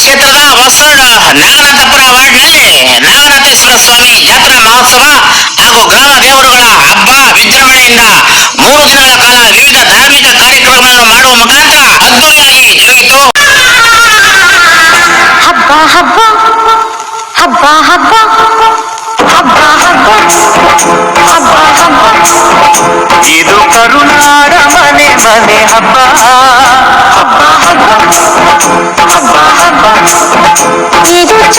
ಕ್ಷೇತ್ರದ ಹೊಸೋಡ್ ನಾಗನಾಥಪುರ ವಾರ್ಡ್ನಲ್ಲಿ ನಾಗನಾಥೇಶ್ವರ ಸ್ವಾಮಿ ಯಾತ್ರಾ ಮಹೋತ್ಸವ ಹಾಗೂ ಗ್ರಾಮ ದೇವರುಗಳ ಹಬ್ಬ ವಿಜೃಂಭಣೆಯಿಂದ ಮೂರು ದಿನಗಳ ಕಾಲ ವಿವಿಧ ಧಾರ್ಮಿಕ ಕಾರ್ಯಕ್ರಮಗಳನ್ನು ಮಾಡುವ ಮುಖಾಂತರ ಅದ್ದೂರಿಯಾಗಿ ಜರುಗಿತು ಹಬ್ಬ ಹಬ್ಬ. ಹಬ್ಬ ಹಬ್ಬ. ಹಬ್ಬ ಹಬ್ಬ. ಹಬ್ಬ ಹಬ್ಬ. ಇದು ಕರುನಾಡ ಮನೆ حبني حبة حبة حبة حبة حبة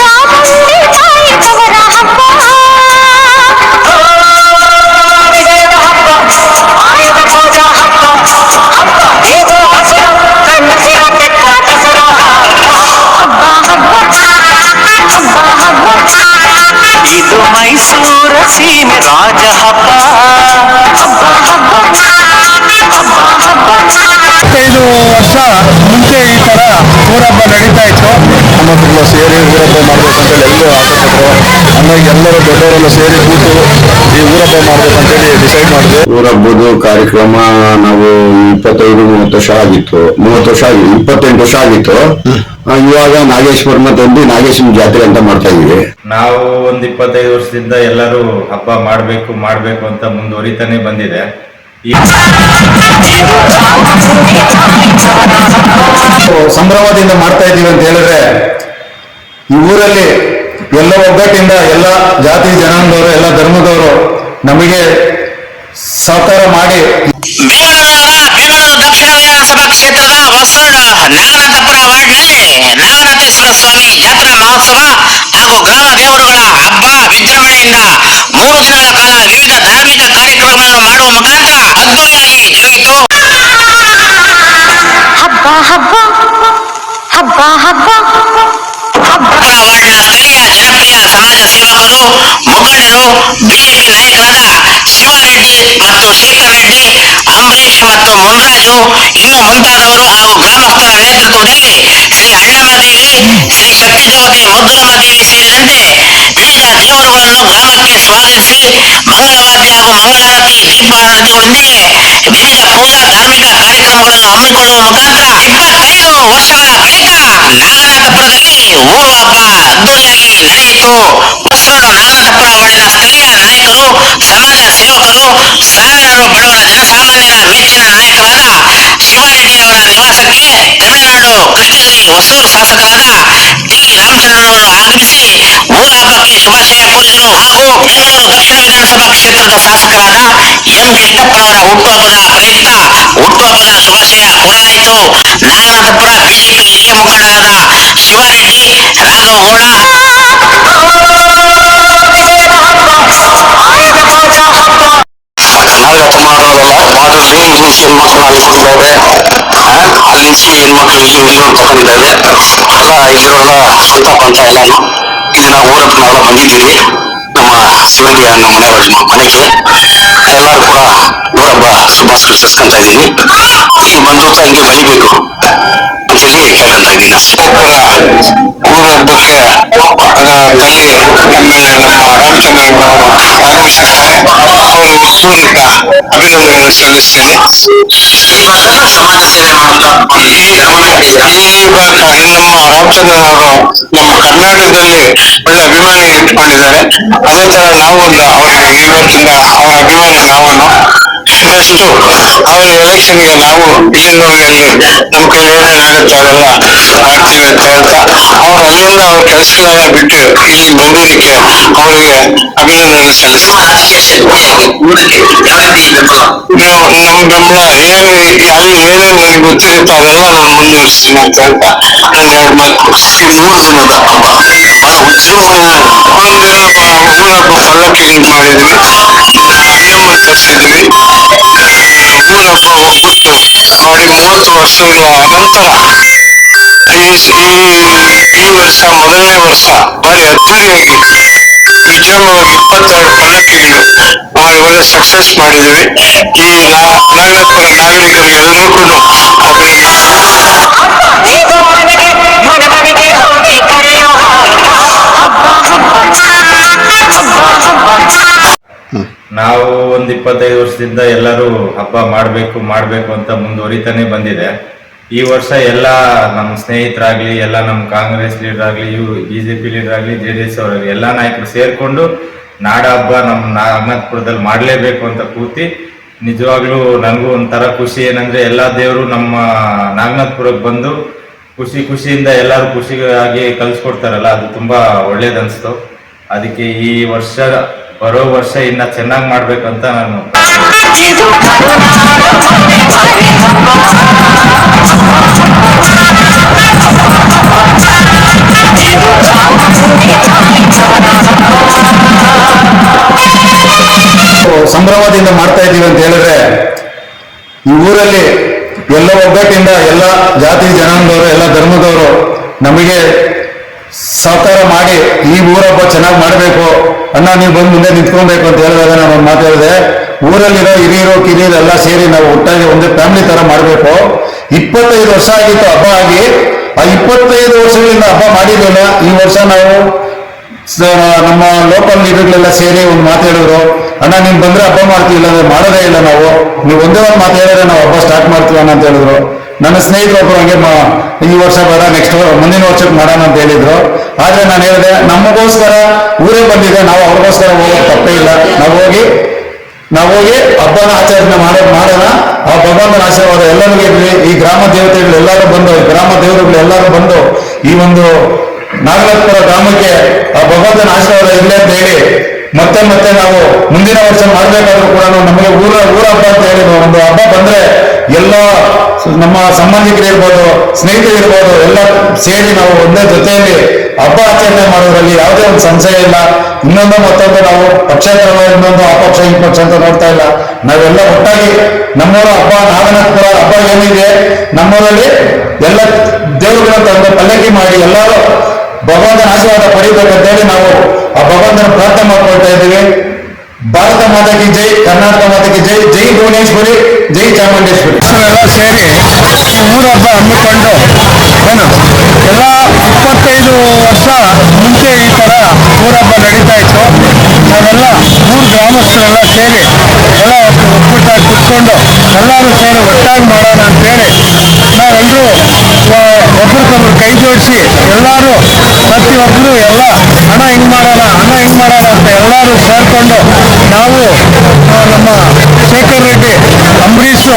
ನಮ್ಮೊಬ್ಬರೆಲ್ಲ ಸೇರಿ ಊರಪ್ಪ ಮಾಡ್ಬೇಕಂತೇಳಿ ಎಲ್ಲರೂ ಆಸೆಪಟ್ಟರು ಹಂಗಾಗಿ ಎಲ್ಲರೂ ದೊಡ್ಡವರೆಲ್ಲ ಸೇರಿ ಕೂತು ಈ ಊರಪ್ಪ ಮಾಡ್ಬೇಕಂತೇಳಿ ಡಿಸೈಡ್ ಮಾಡಿದ್ವಿ ಊರಬ್ಬದು ಕಾರ್ಯಕ್ರಮ ನಾವು ಇಪ್ಪತ್ತೈದು ಮೂವತ್ತು ವರ್ಷ ಆಗಿತ್ತು. ಮೂವತ್ತು ವರ್ಷ ಆಗಿ ಇಪ್ಪತ್ತೆಂಟು ವರ್ಷ ಆಗಿತ್ತು. ಇವಾಗ ನಾಗೇಶ್ವರನ ತಂದು ನಾಗೇಶ್ವರ ಜಾತ್ರೆ ಅಂತ ಮಾಡ್ತಾ ಇದೀವಿ ನಾವು ಒಂದ್ ಇಪ್ಪತ್ತೈದು ವರ್ಷದಿಂದ ಎಲ್ಲರೂ ಹಬ್ಬ ಮಾಡ್ಬೇಕು ಮಾಡ್ಬೇಕು ಅಂತ ಮುಂದುವರಿತಾನೆ ಬಂದಿದೆ. ಸಂಭ್ರಮದಿಂದ ಮಾಡ್ತಾ ಇದ್ದೀವಿ ಅಂತ ಹೇಳಿದ್ರೆ, ಈ ಊರಲ್ಲಿ ಎಲ್ಲ ಒಗ್ಗಟ್ಟಿಂದ ಎಲ್ಲ ಜಾತಿ ಜನಾಂಗದವರು, ಎಲ್ಲ ಧರ್ಮದವರು ನಮಗೆ ಸಹಕಾರ ಮಾಡಿ ನಾಗನಾಥೇಶ್ವರ ಸ್ವಾಮಿ ಜಾತ್ರಾ ಮಹೋತ್ಸವ ಹಾಗೂ ಗ್ರಾಮ ದೇವರುಗಳ ಹಬ್ಬ ವಿಜೃಂಭಣೆಯಿಂದ ಮೂರು ದಿನಗಳ ಕಾಲ ವಿವಿಧ ಧಾರ್ಮಿಕ ಕಾರ್ಯಕ್ರಮಗಳನ್ನು ಮಾಡುವ ಜರುಗಿತು ಹಬ್ಬ ಹಬ್ಬ. ಹಬ್ಬ ಹಬ್ಬ. ಹಬ್ಬ ವಾರ್ಡ್ನ ಸ್ಥಳೀಯ ಜನಪ್ರಿಯ ಸಮಾಜ ಸೇವಕರು ಮುಖಂಡರು ಬಿಜೆಪಿ ನಾಯಕರಾದ ಶಿವರೆಡ್ಡಿ ಮತ್ತು ಶೇಖರ್ ರೆಡ್ಡಿ ಅಂಬರೀಶ್ ಮತ್ತು ಮುನ್ರಾಜು ಇನ್ನು ಮುಂತಾದವರು ಹಾಗೂ ಗ್ರಾಮಸ್ಥರ ನೇತೃತ್ವದಲ್ಲಿ ಶ್ರೀ ಅಣ್ಣಮ್ಮದೇವಿ ಶ್ರೀ ಶಕ್ತಿಜ್ಯೋತಿ ಮುದ್ದುರಮ್ಮದೇವಿ ಸೇರಿದಂತೆ ವಿವಿಧ ದೇವರುಗಳನ್ನು ಗ್ರಾಮಕ್ಕೆ ಸ್ವಾಗತಿಸಿ ಮಂಗಳವಾದ್ಯ ಹಾಗೂ ಮಂಗಳಾರತಿ ದೀಪಾರಾಧನೆಯೊಂದಿಗೆ ವಿವಿಧ ಪೂಜಾ ಧಾರ್ಮಿಕ ಕಾರ್ಯಕ್ರಮಗಳನ್ನು ಹಮ್ಮಿಕೊಳ್ಳುವ ಮುಖಾಂತರ ಇಪ್ಪತ್ತೈದು ವರ್ಷಗಳ ಬಳಿಕ ನಾಗನಾಥಪುರದಲ್ಲಿ ಊರು ಹಬ್ಬ ನಡೆಯಿತು ಹೊಸರೋಡು ನಾಗನಾಥಪುರ ವಾರ್ಡಿನ ಸ್ಥಳೀಯ ನಾಯಕರು ಸಮಾಜ ಸೇವಕರು ಸಾವಿರಾರು ಬಡವರ ಜನಸಾಮಾನ್ಯರ ಮೆಚ್ಚಿನ ನಾಯಕರಾದ ಶಿವಾರೆಡ್ಡಿ ಅವರ ನಿವಾಸಕ್ಕೆ ತಮಿಳುನಾಡು ಕೃಷ್ಣಗಿರಿ ಹೊಸೂರು ಶಾಸಕರಾದ ಟಿ. ರಾಮಚಂದ್ರರವರು ಆಗಮಿಸಿ ಹಬ್ಬಕ್ಕೆ ಶುಭಾಶಯ ಕೋರಿದರು. ಹಾಗೂ ಬೆಂಗಳೂರು ದಕ್ಷಿಣ ವಿಧಾನಸಭಾ ಕ್ಷೇತ್ರದ ಶಾಸಕರಾದ ಎಂ. ಕಿಟ್ಟಪ್ಪನವರ ಹುಟ್ಟುಹಬ್ಬದ ಪ್ರಯುಕ್ತ ಹುಟ್ಟುಹಬ್ಬದ ಶುಭಾಶಯ ಕೋರಲಾಯಿತು. ನಾಗನಾಥಪುರ ಬಿಜೆಪಿ ಹಿರಿಯ ಮುಖಂಡರಾದ ಶಿವಾರೆಡ್ಡಿ ಗೌಡ فيه في المطعم الباب اللي فيه المطعم يجون تقندل لا يقول سلطان تعلان إذن ஊரப்பு நல்லா பண்ணிக்குது நம்ம சிவந்தி அண்ணன் மனோரஜ் மனைக்கு ಎಲ್ಲರೂ ಕೂಡ ಊರಬ್ಬ ಶುಭಾಶಯ ಸಲ್ಲಿಸ್ಕೊಂತ ಇದ್ದೀನಿ ಈ ಬಂಧುತ್ವ ಹಿಂಗೆ ಬೆಳಿಬೇಕು ಅಂತೇಳಿ ಹೇಳ್ತಾ ಇದ್ದೀನಿ ಅಷ್ಟೇ ಮನುಷ್ಯ ಬಲಿ ನಮ್ಮ ನಮ್ಮ ರಾಮಚಂದ್ರ ಆಗಮಿಸಿದ್ದಾರೆ ಅವರು ಪೂರ್ಣಿಕ ಅಭಿನಂದನೆಗಳು ಸಲ್ಲಿಸ್ತೇನೆ ಈ ಭದ್ರತಾ ಸಮಾಜ ಸೇವೆ ಮಾಡುತ್ತಾರೆ ಈ ನಮ್ಮ ರಾಮಚಂದ್ರ ಅವರು ನಮ್ಮ ಕರ್ನಾಟಕದಲ್ಲಿ ಒಳ್ಳೆ ಅಭಿಮಾನಿ ಇಟ್ಕೊಂಡಿದ್ದಾರೆ ಅದೇ ತರ ನಾವು ಅವರಿಗೆ ಈ ಬರ್ತಿಂದ ಅವರ ಅಭಿಮಾನಿ ನಾವನ್ನು ನೆಕ್ಸ್ಟ್ ಅವರ ಎಲೆಕ್ಷನ್ಗೆ ನಾವು ಏನು ನಮ್ಮ ಕೈ ಏನೇನಾಗುತ್ತೆ ಅವೆಲ್ಲ ಮಾಡ್ತೀವಿ ಅಂತ. ಹೇಳ್ತಾ ಅವ್ರು ಅಲ್ಲಿಂದ ಅವ್ರ ಕೆಲಸಗಳನ್ನ ಬಿಟ್ಟು ಇಲ್ಲಿ ಬಂದಿದ್ದಕ್ಕೆ ಅವರಿಗೆ ಅಭಿನಂದನೆ ಸಲ್ಲಿಸ್ತೀನಿ. ನಮ್ಮ ಬೆಂಬಲ ಏನು, ಅಲ್ಲಿ ಏನೇನು ನನಗೆ ಗೊತ್ತಿರುತ್ತೋ ಅದೆಲ್ಲ ನಾನು ಮುಂದುವರಿಸ್ತೀನಿ ಅಂತ ಹೇಳ್ತಾ ನಾನು ಎರಡು ಮಾತು. ಈ ಮೂರು ದಿನದ ಹಬ್ಬ ಬಹಳ ವಿಜೃಂಭಣೆ ಒಂದೇನೋ ಊರಹಬ್ಬ ಪಲ್ಲಕ್ಕಿ ಮಾಡಿದ್ವಿ. ಮೂವತ್ತು ವರ್ಷದಲ್ಲಿ ಸಂಪೂರ್ಣ ಒಬ್ಬಟ್ಟು ಅವರಿಗೆ ಮೂವತ್ತು ವರ್ಷದ ಅನಂತರ ಈ ಈ ವರ್ಷ ಮೊದಲನೇ ವರ್ಷ ಭಾರಿ ಅದ್ದೂರಿಯಾಗಿ ವಿಜೃಂಭವಾಗಿ ಇಪ್ಪತ್ತೆರಡು ಪಲ್ಲಕ್ಕಿಗಳು ನಾವಿವೆಲ್ಲ ಸಕ್ಸಸ್ ಮಾಡಿದ್ದೀವಿ ಈ ನಾಗಲಾಪುರ ನಾಗರಿಕರಿಗೆ ಎಲ್ಲರಿಗೂ ನಾವು ಒಂದ್ ಇಪ್ಪತ್ತೈದು ವರ್ಷದಿಂದ ಎಲ್ಲರೂ ಹಬ್ಬ ಮಾಡ್ಬೇಕು ಮಾಡ್ಬೇಕು ಅಂತ ಮುಂದುವರಿತಾನೆ ಬಂದಿದೆ. ಈ ವರ್ಷ ಎಲ್ಲ ನಮ್ಮ ಸ್ನೇಹಿತರಾಗ್ಲಿ, ಎಲ್ಲ ನಮ್ಮ ಕಾಂಗ್ರೆಸ್ ಲೀಡರ್ ಆಗ್ಲಿ ಇವರು ಪಿ ಲೀಡರ್ ಆಗ್ಲಿ ಜೆ ಡಿ ಎಸ್ ಅವರಾಗ್ಲಿ ಎಲ್ಲ ನಾಯಕರು ಸೇರ್ಕೊಂಡು ನಾಡ ಹಬ್ಬ ನಮ್ಮ ಅಹಮದ್ಪುರದಲ್ಲಿ ಮಾಡಲೇಬೇಕು ಅಂತ ಕೂತಿ ನಿಜವಾಗ್ಲೂ ನನಗೂ ಒಂಥರ ಖುಷಿ. ಏನಂದ್ರೆ ಎಲ್ಲ ದೇವರು ನಮ್ಮ ನಾಗನಾಥ್ಪುರಕ್ಕೆ ಬಂದು ಖುಷಿ ಖುಷಿಯಿಂದ ಎಲ್ಲರೂ ಖುಷಿಯಾಗಿ ಕಲ್ಸ್ಕೊಡ್ತಾರಲ್ಲ, ಅದು ತುಂಬಾ ಒಳ್ಳೇದನ್ಸ್ತು ಅದಕ್ಕೆ ಈ ವರ್ಷ ಬರೋ ವರ್ಷ ಇನ್ನ ಚೆನ್ನಾಗಿ ಮಾಡ್ಬೇಕಂತ ನಾನು. ಸಂಭ್ರಮದಿಂದ ಮಾಡ್ತಾ ಇದ್ದೀವಿ ಅಂತ ಹೇಳಿದ್ರೆ, ಈ ಊರಲ್ಲಿ ಎಲ್ಲ ಒಗ್ಗಟ್ಟಿಂದ ಎಲ್ಲ ಜಾತಿ ಜನಾಂಗದವರು, ಎಲ್ಲ ಧರ್ಮದವರು ನಮಗೆ ಸಹಕಾರ ಮಾಡಿ ಈ ಊರಬ್ಬ ಚೆನ್ನಾಗಿ ಮಾಡಬೇಕು. ಅಣ್ಣ, ನೀವು ಬಂದು ಮುಂದೆ ನಿಂತ್ಕೊಬೇಕು ಅಂತ ಹೇಳಿದಾಗ ನಾನು ಹೇಳಿದೆ. ಊರಲ್ಲಿರೋ ಹಿರಿಯರು, ಕಿರಿಯರು ಎಲ್ಲ ಸೇರಿ ನಾವು ಒಟ್ಟಾಗಿ ಒಂದೇ ಫ್ಯಾಮಿಲಿ ತರ ಮಾಡಬೇಕು. ಇಪ್ಪತ್ತೈದು ವರ್ಷ ಆಗಿತ್ತು ಹಬ್ಬ ಆಗಿ. ಆ ಇಪ್ಪತ್ತೈದು ವರ್ಷಗಳಿಂದ ಹಬ್ಬ ಮಾಡಿದ್ವಲ್ಲ ಈ ವರ್ಷ ನಾವು ನಮ್ಮ ಲೋಕಲ್ ಲೀಡರ್ಗಳೆಲ್ಲ ಸೇರಿ ಒಂದು ಮಾತು ಹೇಳಿದ್ರು. ಅಣ್ಣ, ನೀನ್ ಬಂದ್ರೆ ಹಬ್ಬ ಮಾಡ್ತೀವಿ ಇಲ್ಲ ಮಾಡೋದೇ ಇಲ್ಲ ನಾವು. ನೀವು ಒಂದೇ ಒಂದು ಮಾತು ಹೇಳಿದ್ರೆ ನಾವು ಹಬ್ಬ ಸ್ಟಾರ್ಟ್ ಮಾಡ್ತೀವಿ ಅಣ್ಣ ಅಂತ ಹೇಳಿದ್ರು. ನನ್ನ ಸ್ನೇಹಿತರು ಒಬ್ರು ಹಂಗೆ ಈ ವರ್ಷ ಬೇಡ ನೆಕ್ಸ್ಟ್ ಮುಂದಿನ ವರ್ಷಕ್ಕೆ ಮಾಡೋಣ ಅಂತ ಹೇಳಿದ್ರು. ಆದ್ರೆ ನಾನು ಹೇಳಿದೆ, ನಮಗೋಸ್ಕರ ಊರೇ ಬಂದಿದೆ, ನಾವು ಅವ್ರಿಗೋಸ್ಕರ ಹೋಗೋದು ತಪ್ಪೇ ಇಲ್ಲ. ನಾವು ಹೋಗಿ ನಾವು ಹೋಗಿ ಹಬ್ಬನ ಆಚರಣೆ ಮಾಡೋದು ಮಾಡೋಣ. ಆ ಭಗವಂತನ ಆಶೀರ್ವಾದ ಎಲ್ಲರಿಗೂ ಇರಲಿ. ಈ ಗ್ರಾಮ ದೇವತೆಗಳು ಎಲ್ಲರೂ ಬಂದು ಗ್ರಾಮ ದೇವರುಗಳು ಎಲ್ಲರೂ ಬಂದು, ಈ ಒಂದು ನಾಗನಾಥಪುರ ಗ್ರಾಮಕ್ಕೆ ಆ ಭಗವಂತನ ಆಶೀರ್ವಾದ ಇರಲಿ ಅಂತ ಹೇಳಿ, ಮತ್ತೆ ಮತ್ತೆ ನಾವು ಮುಂದಿನ ವರ್ಷ ಮಾಡಬೇಕಾದ್ರೂ ಕೂಡ ನಮಗೆ ಊರ ಊರ ಹಬ್ಬ ಅಂತ ಹೇಳಿ ಒಂದು ಹಬ್ಬ ಬಂದ್ರೆ ಎಲ್ಲ ನಮ್ಮ ಸಂಬಂಧಿಕರಿರ್ಬೋದು ಸ್ನೇಹಿತರಿರ್ಬೋದು ಎಲ್ಲ ಸೇರಿ ನಾವು ಒಂದೇ ಜೊತೆಯಲ್ಲಿ ಹಬ್ಬ ಆಚರಣೆ ಮಾಡೋದ್ರಲ್ಲಿ ಯಾವುದೇ ಒಂದು ಸಂಶಯ ಇಲ್ಲ. ಇನ್ನೊಂದು ಮತ್ತೊಂದು ನಾವು ಪಕ್ಷೇತರ ಇನ್ನೊಂದು, ಆ ಪಕ್ಷ, ಈ ಪಕ್ಷ ಅಂತ ನೋಡ್ತಾ ಇಲ್ಲ. ನಾವೆಲ್ಲ ಒಟ್ಟಾಗಿ ನಮ್ಮೂರ ಹಬ್ಬ, ನಾಗನಾಥಪುರ ಹಬ್ಬ ಏನಿದೆ, ನಮ್ಮೂರಲ್ಲಿ ಎಲ್ಲ ದೇವರುಗಳ ತಂದು ಪಲ್ಲಕ್ಕಿ ಮಾಡಿ ಎಲ್ಲರೂ ಭಗವಂತನ ಆಶೀರ್ವಾದ ಪಡಿಬೇಕಂತೇಳಿ ನಾವು ಆ ಭಗವಂತನ ಪ್ರಾರ್ಥನೆ ಮಾಡ್ಕೊಳ್ತಾ ಇದ್ದೀವಿ. ಭಾರತ ಮಾತಾಕಿ ಜೈ, ಕರ್ನಾಟಕ ಮಾತಾಕಿ ಜೈ ಜೈ ಭುವನೇಶ್ವರಿ, ಜೈ ಚಾಮುಂಡೇಶ್ವರಿ. ಎಲ್ಲ ಸೇರಿ ಮೂರು ಹಬ್ಬ ಹಮ್ಮಿಕೊಂಡು ಏನು, ಎಲ್ಲ ಇಪ್ಪತ್ತೈದು ವರ್ಷ ಮುಂಚೆ ಈ ತರ ಊರಬ್ಬ ನಡೀತಾ ಇತ್ತು. ನಾವೆಲ್ಲ ಮೂರು ಗ್ರಾಮಸ್ಥರೆಲ್ಲ ಸೇರಿ ಎಲ್ಲ ಒಕ್ಕೂಟ ಕುತ್ಕೊಂಡು ಎಲ್ಲರೂ ಸೇರಿ ಒಟ್ಟಾಗಿ ಮಾಡೋಣ ಅಂತೇಳಿ ನಾವೆಲ್ಲರೂ ಒಬ್ರಿಗೊಬ್ರು ಕೈ ಜೋಡಿಸಿ, ಎಲ್ಲರೂ ಪ್ರತಿಯೊಬ್ಬರು ಎಲ್ಲ ಹಣ ಹಿಂಗ್ ಮಾಡೋಣ ಹಣ ಹಿಂಗ್ ಮಾಡೋಣ ಅಂತ ಎಲ್ಲರೂ ಸೇರಿಕೊಂಡು ನಾವು ನಮ್ಮ ಶೇಖರ್ ರೆಡ್ಡಿ, ಅಂಬರೀಷು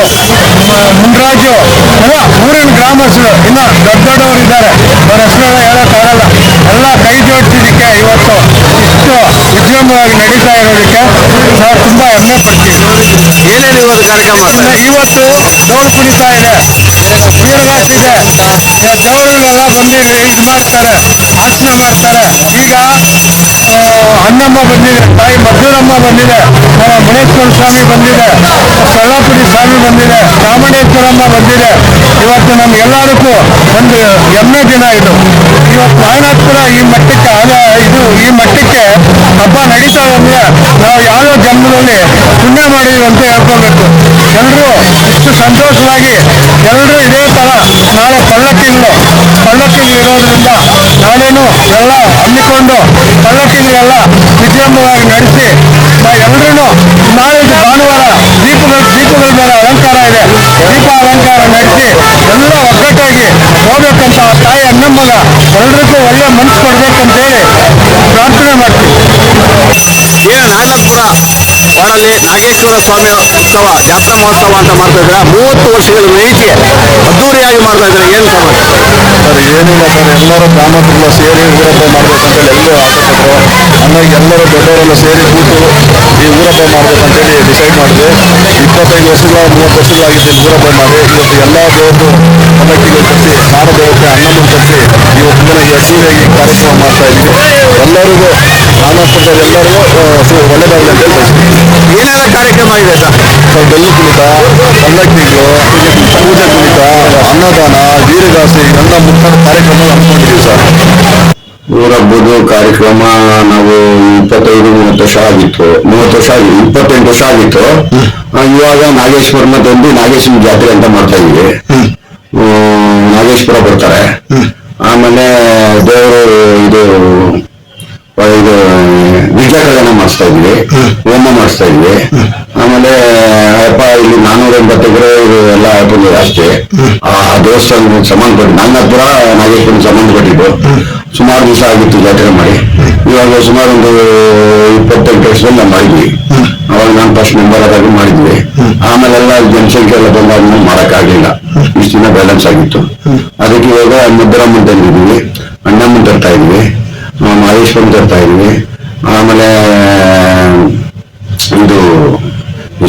ಮುನ್ರಾಜು, ಎಲ್ಲ ಊರಿನ ಗ್ರಾಮಸ್ಥರು, ಇನ್ನು ದೊಡ್ಡ ದೊಡ್ಡವರು ಇದ್ದಾರೆ ಅವ್ರ ಹೆಸರೆಲ್ಲ ಹೇಳೋಕ್ಕಾಗಲ್ಲ ಎಲ್ಲ ಕೈ ಜೋಡಿಸಿದ್ದಕ್ಕೆ ಇವತ್ತು ಇಷ್ಟು ವಿಜೃಂಭವಾಗಿ ನಡೀತಾ ಇರೋದಕ್ಕೆ ನಾವು ತುಂಬಾ ಹೆಮ್ಮೆ ಪಡ್ತೀವಿ. ಏನೇನು ಇವತ್ತು ಕಾರ್ಯಕ್ರಮ? ಇವತ್ತು ಡೋಲ್ ಕುಣಿತಾ ಇದೆ. ವೀರದಾಸ್ ಇದೆ. ಬಂದು ಇದು ಮಾಡ್ತಾರೆ ಆಚರಣೆ ಮಾಡ್ತಾರೆ. ಈಗ ಅಣ್ಣಮ್ಮ ಬಂದಿದೆ, ತಾಯಿ ಮಧುರಮ್ಮ ಬಂದಿದೆ ಮುನೇಶ್ವರ ಸ್ವಾಮಿ ಬಂದಿದೆ ಸಳ್ಳಾಪುರಿ ಸ್ವಾಮಿ ಬಂದಿದೆ ಚಾಮುಂಡೇಶ್ವರಮ್ಮ ಬಂದಿದೆ. ಇವತ್ತು ನಮ್ಗೆಲ್ಲರಿಗೂ ಒಂದು ಹೆಮ್ಮೆ ದಿನ ಇದು. ಇವತ್ತು ನಾಗನಾಥಪುರ ಈ ಮಟ್ಟಕ್ಕೆ ಇದು ಈ ಮಟ್ಟಕ್ಕೆ ಹಬ್ಬ ನಡೀತಾ ಅಂದ್ರೆ ನಾವು ಯಾವುದೋ ಜನ್ಮದಲ್ಲಿ ಪುಣ್ಯ ಮಾಡಿದ್ವಿ ಅಂತ ಹೇಳ್ಕೊಬೇಕು ಎಲ್ಲರೂ ಇಷ್ಟು ಸಂತೋಷವಾಗಿ ಎಲ್ಲರೂ ಇದೇ ತರ ನಾಳೆ ಪಲ್ಲಕ್ಕಿಗಳು ಪಲ್ಲಕ್ಕಿಗಳು ಇರೋದ್ರಿಂದ ನಾಳೆನು ಎಲ್ಲ ಹಮ್ಮಿಕೊಂಡು ಎಲ್ಲ ವಿಜೃಂಭವಾಗಿ ನಡೆಸಿ ಎಲ್ಲರೂ ನಾಳೆ ಭಾನುವಾರ ದೀಪಗಳ ದೀಪಗಳ ಮೇಲೆ ಅಲಂಕಾರ ಇದೆ. ದೀಪ ಅಲಂಕಾರ ನಡೆಸಿ ಎಲ್ಲ ಒಗ್ಗಟ್ಟಾಗಿ ಹೋಗ್ಬೇಕಂತ ತಾಯಿ ಅನ್ನಮ್ಮಗ ಎಲ್ರಿಗೂ ಒಳ್ಳೆ ಮನಸ್ಸು ಕೊಡ್ಬೇಕಂತೇಳಿ ಪ್ರಾರ್ಥನೆ ಮಾಡ್ತೀವಿ. ಏ ನಾಗಪುರ ವಾಡಲ್ಲಿ ನಾಗೇಶ್ವರ ಸ್ವಾಮಿ ಉತ್ಸವ ಜಾತ್ರಾ ಮಹೋತ್ಸವ ಅಂತ ಮಾಡ್ತಾ ಇದ್ದೀರಾ. ಮೂವತ್ತು ವರ್ಷಗಳ ನೈಟಿ ಅದ್ದೂರಿಯಾಗಿ ಮಾಡ್ತಾ ಇದ್ದಾರೆ. ಏನು ಸಮಾಚಾರ ಸರ್, ಏನಿಲ್ಲ ಸರ್, ಎಲ್ಲರೂ ಗ್ರಾಮಸ್ಥರೆಲ್ಲ ಸೇರಿ ಊರಪ್ಪ ಮಾಡ್ಬೇಕಂತೇಳಿ ಎಲ್ಲರೂ ಆಸೆಪಟ್ಟರು ಹಂಗಾಗಿ ಎಲ್ಲರೂ ದೊಡ್ಡವರೆಲ್ಲ ಸೇರಿ ಕೂತು ಈ ಊರಪ್ಪ ಮಾಡ್ಬೇಕಂತೇಳಿ ಡಿಸೈಡ್ ಮಾಡಿದ್ವಿ. ಇಪ್ಪತ್ತೈದು ವರ್ಷಗಳ ಮೂವತ್ತು ವರ್ಷಗಳಾಗಿದೆ ಊರಪ್ಪ ಮಾಡಿ. ಇವತ್ತು ಎಲ್ಲ ದೇವರದ್ದು ಪಲ್ಲಕ್ಕಿಗಳು ಕಟ್ಟಿ ನಾಡ ದೇವತೆ ಅಣ್ಣನ ಕಟ್ಟಿ ಇವತ್ತು ದಿನ ಅದ್ದೂರಿಯಾಗಿ ಕಾರ್ಯಕ್ರಮ ಮಾಡ್ತಾ ಇದ್ದೀವಿ ಎಲ್ಲರಿಗೂ ನಾಗಪುರದಲ್ಲಿ ಎಲ್ಲರಿಗೂ ಒಳ್ಳೆಯದಾಗಲಿ ಅಂತ ಬಯಸ್ತೀನಿ ಏನೆಲ್ಲ ಕಾರ್ಯಕ್ರಮ ಇದೆ ಸರ್? ಸರ್ ಬೆಲ್ಲು ಕುಣಿತ ಪಲ್ಲಕ್ಕಿಗಳು ಪೂಜೆ ಕುಣಿತ ಅನ್ನದಾನ ವೀರಗಾಸೆ ಎಲ್ಲ ಮುಂತಾದ ಕಾರ್ಯಕ್ರಮ ಹಮ್ಮಿಕೊಂಡಿದ್ದೀವಿ ಸರ್. ಊರಬ್ಬದು ಕಾರ್ಯಕ್ರಮ ನಾವು ಇಪ್ಪತ್ತೈದು ಮೂವತ್ತು ವರ್ಷ ಆಗಿತ್ತು. ಮೂವತ್ತು ವರ್ಷ ಆಗಿ ಇಪ್ಪತ್ತೆಂಟು ವರ್ಷ ಆಗಿತ್ತು. ಇವಾಗ ನಾಗೇಶ್ವರನ ತಂದು ನಾಗೇಶ್ವರ ಜಾತ್ರೆ ಅಂತ ಮಾಡ್ತಾ ಇದೀವಿ ಹ್ಮ್, ನಾಗೇಶ್ವರ ಬರ್ತಾರೆ. ಆಮೇಲೆ ದೇವರು ಇದು ಇದು ವಿಜಯಕರಣ ಮಾಡಿಸ್ತಾ ಇದ್ವಿ ಹೋಮ ಮಾಡಿಸ್ತಾ ಇದ್ವಿ. ಆಮೇಲೆ ಅಯ್ಯಪ್ಪ ಇಲ್ಲಿ ನಾನೂರ ಎಂಬತ್ತು ಎಕರೆ ಇದು ಎಲ್ಲ ಅಯ್ಯಪ್ಪನ ಅಷ್ಟೇ. ಆ ದೇವಸ್ಥಾನ ನನ್ನ ಹತ್ರ ನಾಗೇಶ್ವರ ಸಂಬಂಧಪಟ್ಟಿದ್ದು ಸುಮಾರು ದಿವಸ ಆಗಿತ್ತು ಜಾತ್ರೆ ಮಾಡಿ. ಇವಾಗ ಸುಮಾರು ಒಂದು ಇಪ್ಪತ್ತೆಂಟು ವರ್ಷದಲ್ಲಿ ನಾವು ಮಾಡಿದ್ವಿ. ಅವಾಗ ನಾನು ಫಸ್ಟ್ ಮೆಂಬರ್ ಆದಾಗ ಮಾಡಿದ್ವಿ. ಆಮೇಲೆಲ್ಲ ಜನಸಂಖ್ಯೆ ಎಲ್ಲ ಬಂದಾದ್ಮೇಲೆ ಮಾಡಕ್ಕಾಗ್ಲಿಲ್ಲ. ಇಷ್ಟು ದಿನ ಬ್ಯಾಲೆನ್ಸ್ ಆಗಿತ್ತು. ಅದಕ್ಕೆ ಇವಾಗ ಮುದ್ದರಮ್ಮನ್ ತಂದಿದ್ವಿ ಅಣ್ಣಮ್ಮನ್ ತರ್ತಾ ಇದ್ವಿ ಮಹೇಶ್ವರನ್ ತರ್ತಾ ಇದ್ವಿ ಆಮೇಲೆ, ಇದು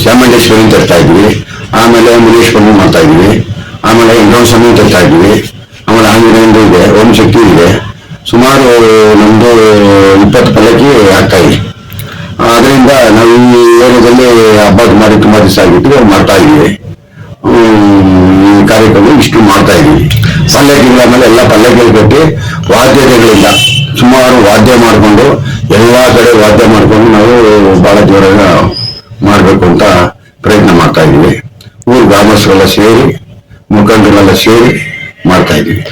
ಚಾಮುಂಡೇಶ್ವರಿ ತರ್ತಾ ಇದ್ವಿ. ಆಮೇಲೆ ಮುನೇಶ್ವರನ ಮಾಡ್ತಾ ಇದ್ವಿ. ಆಮೇಲೆ ಇಂದ್ರಸ್ವಾಮಿ ತರ್ತಾ ಇದ್ವಿ. ಆಮೇಲೆ ಆಂಜನೇಯಂದು ಇದೆ, ಓಂ ಶಕ್ತಿ ಇದೆ. ಸುಮಾರು ನಮ್ದು ಇಪ್ಪತ್ತು ಪಲ್ಲಕ್ಕಿ ಆಗ್ತಾ ಇದೆ. ಅದರಿಂದ ನಾವು ಈ ಏರಿಯಾದಲ್ಲಿ ಹಬ್ಬ ಮಾಡಿ ತುಂಬಾ ದಿವಸ ಆಗಿತ್ತು ಮಾಡ್ತಾ ಇದ್ದೀವಿ ಕಾರ್ಯಕ್ರಮ ಇಷ್ಟು ಮಾಡ್ತಾ ಇದ್ದೀವಿ ಪಲ್ಲಕ್ಕಿಗಳ ಮೇಲೆ ಎಲ್ಲ ಪಲ್ಲಕ್ಕಿಗಳು ಕೊಟ್ಟು ವಾದ್ಯತೆಗಳಿಂದ ಸುಮಾರು ವಾದ್ಯ ಮಾಡಿಕೊಂಡು ಎಲ್ಲಾ ಕಡೆ ವಾದ್ಯ ಮಾಡ್ಕೊಂಡು ನಾವು ಬಹಳ ಜೋರಾಗ ಮಾಡ್ಬೇಕು ಅಂತ ಪ್ರಯತ್ನ ಮಾಡ್ತಾ ಇದ್ದೀವಿ. ಊರು ಗ್ರಾಮಸ್ಥರೆಲ್ಲ ಸೇರಿ, ಮುಖಂಡರೆಲ್ಲ ಸೇರಿ ಮಾಡ್ತಾ ಇದೀವಿ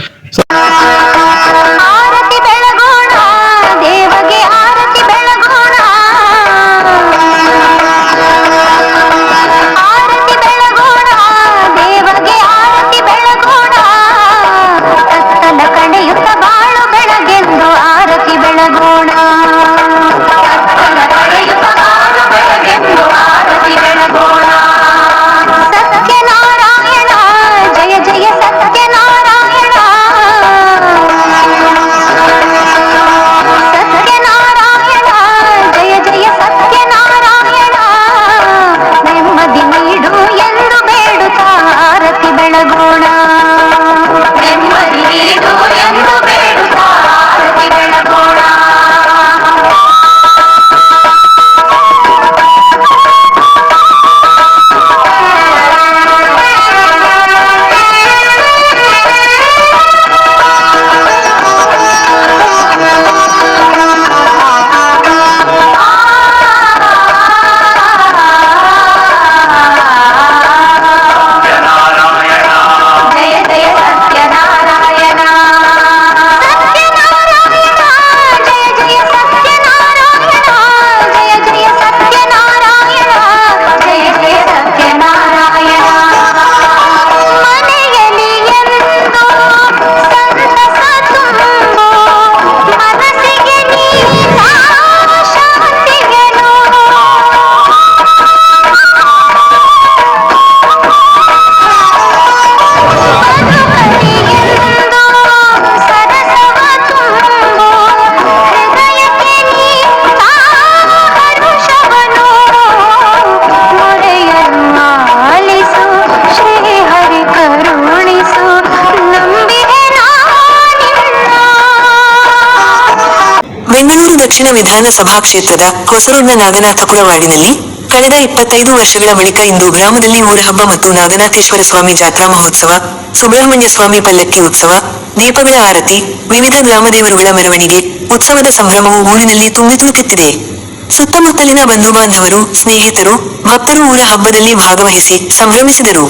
ದಕ್ಷಿಣ ವಿಧಾನಸಭಾ ಕ್ಷೇತ್ರದ ಹೊಸರೂರಿನ ನಾಗನಾಥಪುರ ವಾರ್ಡಿನಲ್ಲಿ ಕಳೆದ ಇಪ್ಪತ್ತೈದು ವರ್ಷಗಳ ಬಳಿಕ ಇಂದು ಗ್ರಾಮದಲ್ಲಿ ಊರಹಬ್ಬ ಮತ್ತು ನಾಗನಾಥೇಶ್ವರ ಸ್ವಾಮಿ ಜಾತ್ರಾ ಮಹೋತ್ಸವ, ಸುಬ್ರಹ್ಮಣ್ಯ ಸ್ವಾಮಿ ಪಲ್ಲಕ್ಕಿ ಉತ್ಸವ, ದೀಪಗಳ ಆರತಿ, ವಿವಿಧ ಗ್ರಾಮದೇವರುಗಳ ಮೆರವಣಿಗೆ, ಉತ್ಸವದ ಸಂಭ್ರಮವು ಊರಿನಲ್ಲಿ ತುಂಬಿ ತುಳುಕುತ್ತಿದೆ ಸುತ್ತಮುತ್ತಲಿನ ಬಂಧು ಬಾಂಧವರು ಸ್ನೇಹಿತರು, ಭಕ್ತರು ಊರ ಹಬ್ಬದಲ್ಲಿ ಭಾಗವಹಿಸಿ ಸಂಭ್ರಮಿಸಿದರು.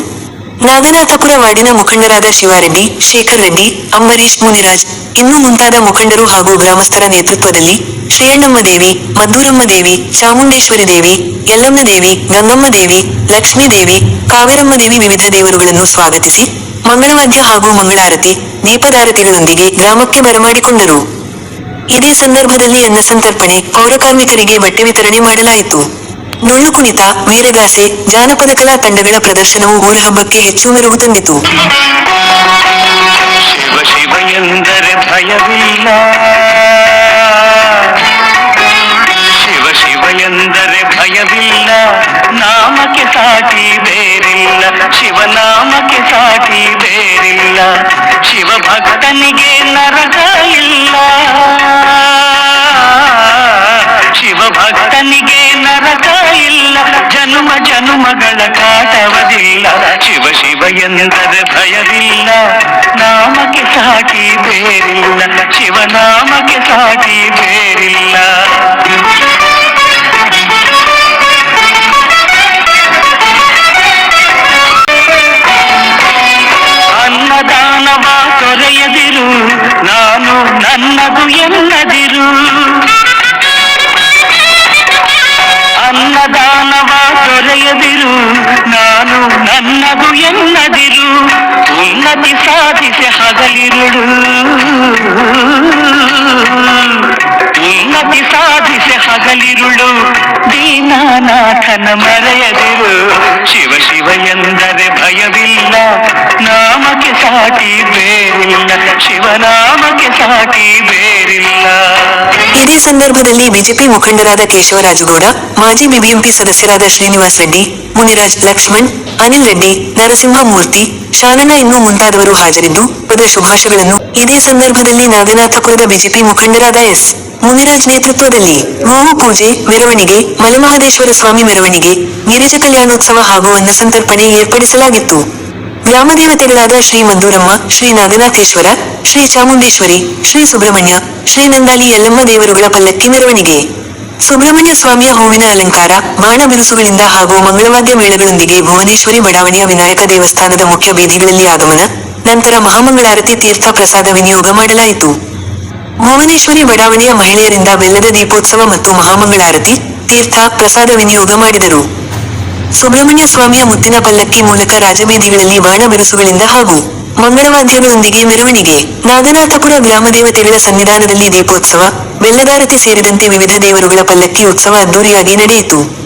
ನಾಗನಾಥಪುರ ವಾರ್ಡಿನ ಮುಖಂಡರಾದ ಶಿವಾರೆಡ್ಡಿ, ಶೇಖರ್ ರೆಡ್ಡಿ ಅಂಬರೀಶ್ ಮುನಿರಾಜ್, ಇನ್ನೂ ಮುಂತಾದ ಮುಖಂಡರು ಹಾಗೂ ಗ್ರಾಮಸ್ಥರ ನೇತೃತ್ವದಲ್ಲಿ ಶ್ರೀಯಣ್ಣಮ್ಮ ದೇವಿ ಮದ್ದೂರಮ್ಮ ದೇವಿ, ಚಾಮುಂಡೇಶ್ವರಿ ದೇವಿ, ಯಲ್ಲಮ್ಮ ದೇವಿ, ಗಂಗಮ್ಮ ದೇವಿ, ಲಕ್ಷ್ಮೀ ದೇವಿ ಕಾವೇರಮ್ಮ ದೇವಿ ವಿವಿಧ ದೇವರುಗಳನ್ನು ಸ್ವಾಗತಿಸಿ ಮಂಗಳವಾದ್ಯ ಹಾಗೂ ಮಂಗಳಾರತಿ ದೀಪದಾರತಿಗಳೊಂದಿಗೆ ಗ್ರಾಮಕ್ಕೆ ಬರಮಾಡಿಕೊಂಡರು. ಇದೇ ಸಂದರ್ಭದಲ್ಲಿ ಅನ್ನ ಸಂತರ್ಪಣೆ ಪೌರಕಾರ್ಮಿಕರಿಗೆ ಬಟ್ಟೆ ವಿತರಣೆ ಮಾಡಲಾಯಿತು. ಡೊಳ್ಳು ಕುಣಿತ, ವೀರಗಾಸೆ, ಜಾನಪದ ಕಲಾ ತಂಡಗಳ ಪ್ರದರ್ಶನವು ಊರಹಬ್ಬಕ್ಕೆ ಹೆಚ್ಚು ಮೆರುಗು ತಂದಿತು. ಶಿವ ಶಿವ ಎಂದರೆ ಭಯವಿಲ್ಲ. ಎಂದರೆ ಭಯವಿಲ್ಲ, ನಾಮಕ್ಕೆ ಸಾಟಿ ಬೇರಿಲ್ಲ, ಶಿವನಾಮಕ್ಕೆ ಸಾಟಿ ಬೇರಿಲ್ಲ ಶಿವ ಭಕ್ತನಿಗೆ ನರಕ ಇಲ್ಲ. ಶಿವ ಭಕ್ತನಿಗೆ ನರಕ ಇಲ್ಲ, ಜನುಮ ಜನುಮಗಳ ಕಾಟವದಿಲ್ಲ, ಶಿವ ಶಿವ ಎಂದರೆ ಭಯವಿಲ್ಲ, ನಾಮಕ್ಕೆ ಸಾಟಿ ಬೇರಿಲ್ಲ, ಶಿವನಾಮಕ್ಕೆ ಸಾಟಿ ಬೇರಿಲ್ಲ. ಅನ್ನದಾನವ ತೊರೆಯದಿರು ನಾನು ನನ್ನದು ಎನ್ನದಿರು. ಅನ್ನದಾನವ ತೊರೆಯದಿರು ನಾನು ನನ್ನದು ಎನ್ನದಿರು. ಉನ್ನತಿ ಸಾಧಿಸಿ ಹಗಲಿರುಳು. ಉನ್ನತಿ ಹಗಲಿರುಳು ದೀನಾನಾಥನ ಮರೆಯದಿರು. ಶಿವ ಶಿವ ಎಂದರೆ ಭಯವಿಲ್ಲ. ನಾಮಕ್ಕೆ ಸಾಟಿ ಬೇರಿಲ್ಲ. ಶಿವನಾಮಕ್ಕೆ ಸಾಟಿ ಬೇರಿಲ್ಲ. ಇದೇ ಸಂದರ್ಭದಲ್ಲಿ ಬಿಜೆಪಿ ಮುಖಂಡರಾದ ಕೇಶವರಾಜುಗೌಡ ಮಾಜಿ ಬಿಬಿಎಂಪಿ ಸದಸ್ಯರಾದ ಶ್ರೀನಿವಾಸ್ ರೆಡ್ಡಿ ಮುನಿರಾಜ್ ಲಕ್ಷ್ಮಣ್ ಅನಿಲ್ ರೆಡ್ಡಿ ನರಸಿಂಹಮೂರ್ತಿ ಶಾನನ ಇನ್ನೂ ಮುಂತಾದವರು ಹಾಜರಿದ್ದು ಪದ ಶುಭಾಶಯಗಳನ್ನು ಇದೇ ಸಂದರ್ಭದಲ್ಲಿ ನಾಗನಾಥಪುರದ ಬಿಜೆಪಿ ಮುಖಂಡರಾದ ಎಸ್. ಮುನಿರಾಜ್ ನೇತೃತ್ವದಲ್ಲಿ ಗೋವು ಪೂಜೆ ಮೆರವಣಿಗೆ ಮಲೆಮಹದೇಶ್ವರ ಸ್ವಾಮಿ ಮೆರವಣಿಗೆ ಗಿರಿಜ ಕಲ್ಯಾಣೋತ್ಸವ ಹಾಗೂ ಅನ್ನಸಂತರ್ಪಣೆ ಏರ್ಪಡಿಸಲಾಗಿತ್ತು. ಗ್ರಾಮದೇವತೆಗಳಾದ ಶ್ರೀ ಮಂದೂರಮ್ಮ ಶ್ರೀ ನಾಗನಾಥೇಶ್ವರ, ಶ್ರೀ ಚಾಮುಂಡೇಶ್ವರಿ, ಶ್ರೀ ಸುಬ್ರಹ್ಮಣ್ಯ, ಶ್ರೀ ನಂದಾಲಿ ಯಲ್ಲಮ್ಮ ದೇವರುಗಳ ಪಲ್ಲಕ್ಕಿ ಮೆರವಣಿಗೆ. ಸುಬ್ರಹ್ಮಣ್ಯ ಸ್ವಾಮಿಯ ಹೂವಿನ ಅಲಂಕಾರ, ಬಾಣ ಬಿರುಸುಗಳಿಂದ ಹಾಗೂ ಮಂಗಳವಾದ್ಯ ಮೇಳಗಳೊಂದಿಗೆ ಭುವನೇಶ್ವರಿ ಬಡಾವಣೆಯ ವಿನಾಯಕ ದೇವಸ್ಥಾನದ ಮುಖ್ಯ ಬೀದಿಗಳಲ್ಲಿ ಆಗಮನ, ನಂತರ ಮಹಾಮಂಗಳಾರತಿ ತೀರ್ಥ ಪ್ರಸಾದ ವಿನಿಯೋಗ ಮಾಡಲಾಯಿತು. ಭುವನೇಶ್ವರಿ, ಬಡಾವಣೆಯ ಮಹಿಳೆಯರಿಂದ ಬೆಲ್ಲದ ದೀಪೋತ್ಸವ ಮತ್ತು ಮಹಾಮಂಗಳಾರತಿ, ತೀರ್ಥ, ಪ್ರಸಾದ ವಿನಿಯೋಗ ಮಾಡಿದರು. ಸುಬ್ರಹ್ಮಣ್ಯ ಸ್ವಾಮಿಯ ಮುತ್ತಿನ ಪಲ್ಲಕ್ಕಿ ಮೂಲಕ ರಾಜಬೀದಿಗಳಲ್ಲಿ ಬಾಣ ಬಿರುಸುಗಳಿಂದ ಹಾಗೂ ಮಂಗಳವಾದ್ಯಗಳೊಂದಿಗೆ ಮೆರವಣಿಗೆ. ನಾಗನಾಥಪುರ ಗ್ರಾಮದೇವತೆಗಳ ಸನ್ನಿಧಾನದಲ್ಲಿ ದೀಪೋತ್ಸವ ಬೆಲ್ಲದಾರತಿ ಸೇರಿದಂತೆ ವಿವಿಧ ದೇವರುಗಳ ಪಲ್ಲಕ್ಕಿ ಉತ್ಸವ ಅದ್ದೂರಿಯಾಗಿ ನಡೆಯಿತು.